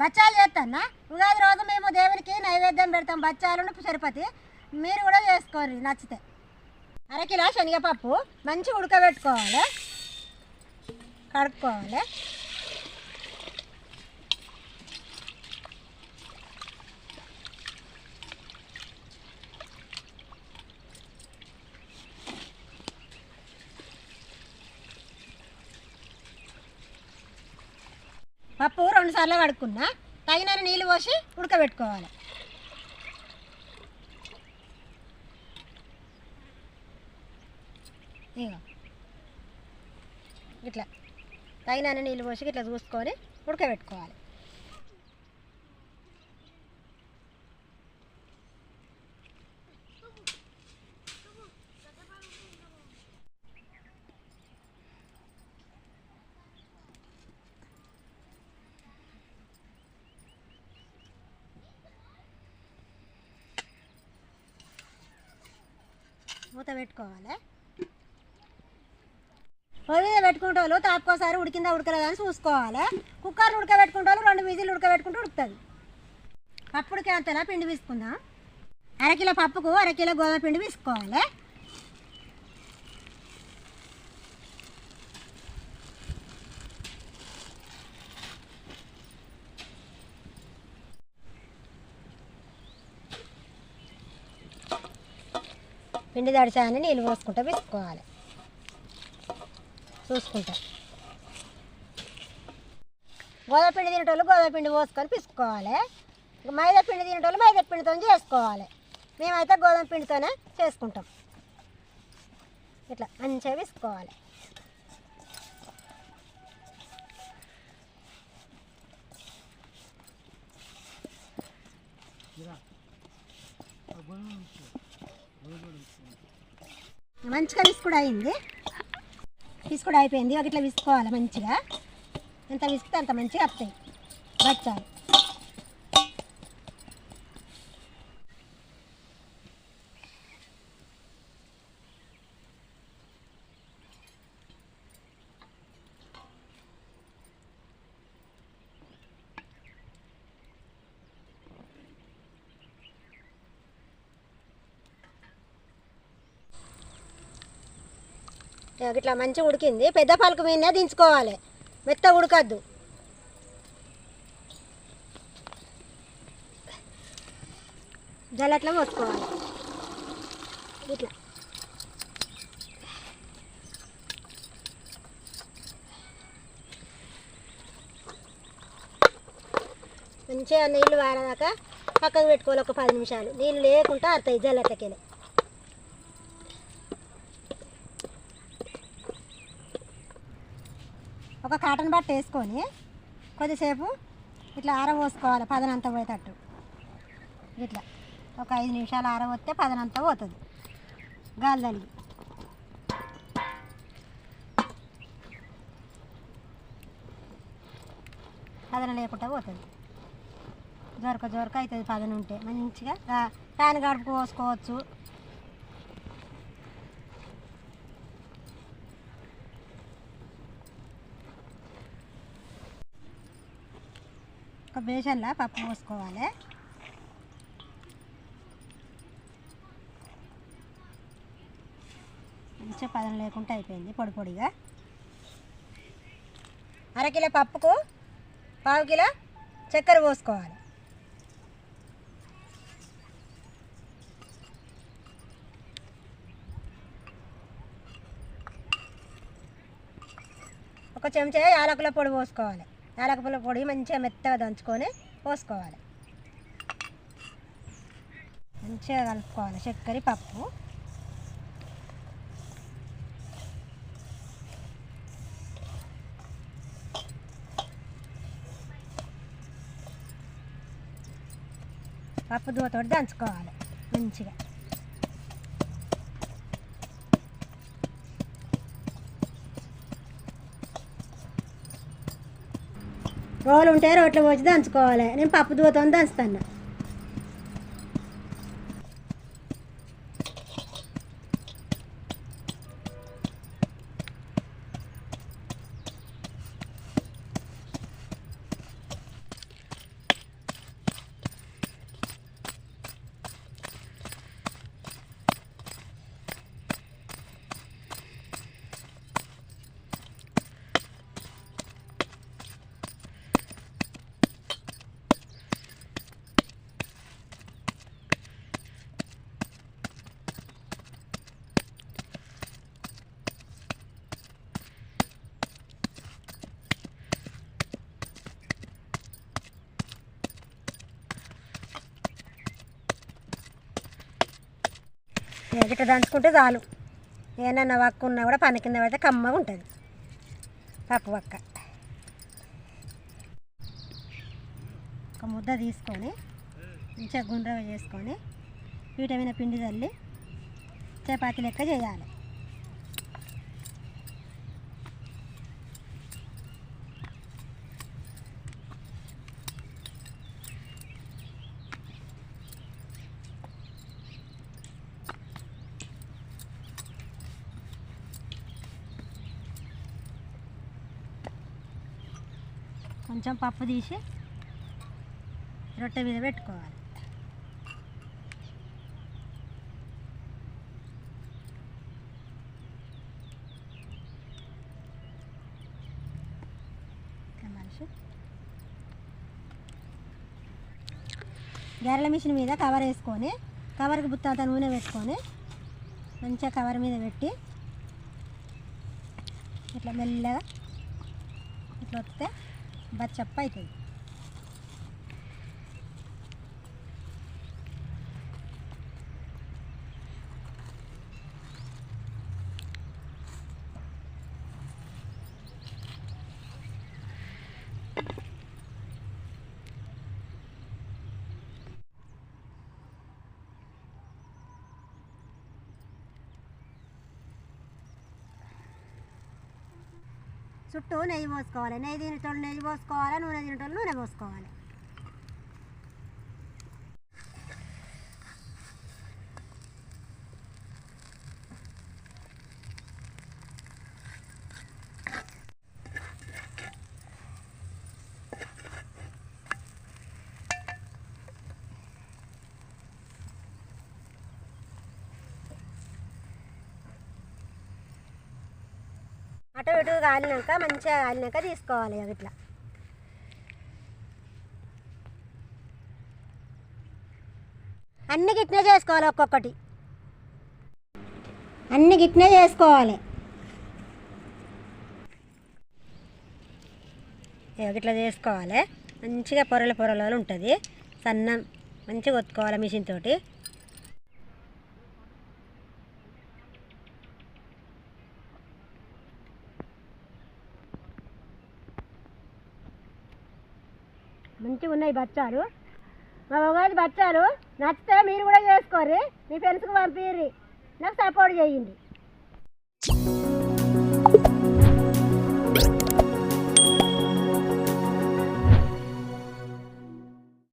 బచ్చాలు చేస్తానా? ఉగాది రోజు మేము దేవునికి నైవేద్యం పెడతాం బచ్చాలను సరిపతి. మీరు కూడా చేసుకోరు నచ్చితే. అరకిలో శనగపప్పు మంచి ఉడకబెట్టుకోవాలి. కడుక్కోవాలి. పప్పు రెండు సార్లు కడుక్కున్నా తగినన్ని నీళ్ళు పోసి ఉడకబెట్టుకోవాలి. ఇగో ఇట్లా తగినన్ని నీళ్ళు పోసి ఇట్లా చూసుకొని ఉడకబెట్టుకోవాలి. మూత పెట్టుకోవాలి? పొయ్యి మీద పెట్టుకుంటే వాళ్ళు తాపుకోసారి ఉడికిందా ఉడకలేదని చూసుకోవాలి? కుక్కర్ ఉడకబెట్టుకుంటే వాళ్ళు రెండు విజిల్ ఉడకబెట్టుకుంటే ఉడుకుతుంది పప్పుడికి అంతలా పిండి తీసుకుందాం అరకిలో పప్పుకు అరకిలో గోధుమ పిండి తీసుకోవాలి పిండి తడిచాని నీళ్ళు పోసుకుంటా వేసుకోవాలి చూసుకుంటా. గోధుమ పిండి తినేటోళ్ళు గోధుమ పిండి పోసుకొని పిసుకోవాలి మైదా పిండి తినేటోళ్ళు మైదా పిండితో చేసుకోవాలి. మేమైతే గోధుమ పిండితోనే చేసుకుంటాం. ఇట్లా మంచిగా పిసుకోవాలి మంచిగా విసుకుడు అయింది. విసుకుడు అయిపోయింది. ఒక ఇట్లా విసుకోవాలి మంచిగా. ఎంత విసికితే అంత మంచిగా వస్తాయి బచ్చాలు ఇట్లా మంచిగా ఉడికింది. పెద్ద పలుకు మీదనే దించుకోవాలి. మెత్త ఉడకద్దు. జల్లట్లా పోసుకోవాలి. ఇట్లా. మంచిగా నీళ్ళు వాడదాకా పక్కకు పెట్టుకోవాలి ఒక పది నిమిషాలు. నీళ్ళు లేకుండా అర్థం జల్లట్లకెళ్ళి ఒక కాటన్ బట్ట వేసుకొని కొద్దిసేపు ఇట్లా ఆరబోసుకోవాలి పదనంతా పోయేటట్టు. ఇట్లా ఒక ఐదు నిమిషాలు ఆరబోస్తే పదనంతా పోతుంది. గాలి తల్లి పదన లేకుండా పోతుంది. జొరక జొరక అవుతుంది పదన ఉంటే మంచిగా రా- ఫ్యాన్ గడుపు ఒక బేషన్లా పప్పు పోసుకోవాలి మంచిగా పదం లేకుండా అయిపోయింది పొడి పొడిగా. అరకిలో పప్పుకు పావు కిలో చక్కెర పోసుకోవాలి. ఒక చెంచా యాలకుల పొడి పోసుకోవాలి. యాలకపుల పొడి మంచిగా మెత్తగా దంచుకొని పోసుకోవాలి. మంచిగా కలుపుకోవాలి. చక్కెర పప్పు. పప్పు దూతోటి దంచుకోవాలి మంచిగా. రోలు ఉంటే రోట్లో పోసి దంచుకోవాలి. నేను పప్పు దూతం దంచుతాను ఇట్లా దంచుకుంటే చాలు. ఏనన్నా వక్క ఉన్నా కూడా పని కింద పెడితే కమ్మగా ఉంటుంది. పప్పు వక్క. ఒక ముద్ద తీసుకొని మంచిగా గుండ్రగా చేసుకొని వీటమైన పిండి చల్లి చపాతీ లెక్క చేయాలి. కొంచెం పప్పు తీసి రొట్టె మీద పెట్టుకోవాలి. ఇంకా మిషన్ మీద కవర్ వేసుకొని కవర్కి బుత్తాత నూనె పెట్టుకొని మంచిగా కవర్ మీద పెట్టి ఇట్లా మెల్లగా ఇట్లా వస్తే बच्चप्पा చుట్టూ నెయ్యి పోసుకోవాలి. నెయ్యి తినేటోళ్ళు నెయ్యి పోసుకోవాలి? నూనె తినేటోళ్ళు నూనె పోసుకోవాలి. అటు ఇటు కాలినాక మంచిగా కాలినాక తీసుకోవాలి ఇట్లా. అన్ని గిట్నే చేసుకోవాలి ఒక్కొక్కటి. అన్ని గిట్నే చేసుకోవాలి. ఇట్లా చేసుకోవాలి. మంచిగా పొరల పొరలలో ఉంటుంది. సన్నం మంచిగా ఒత్తుకోవాలి మిషన్ తోటి. మంచిగా ఉన్నాయి బచ్చాలు మా ఉగాది బచ్చాలు నచ్చితే మీరు కూడా చేసుకోర్రి. మీ ఫ్రెండ్స్కి పంపిర్రి. నాకు సపోర్ట్ చేయండి.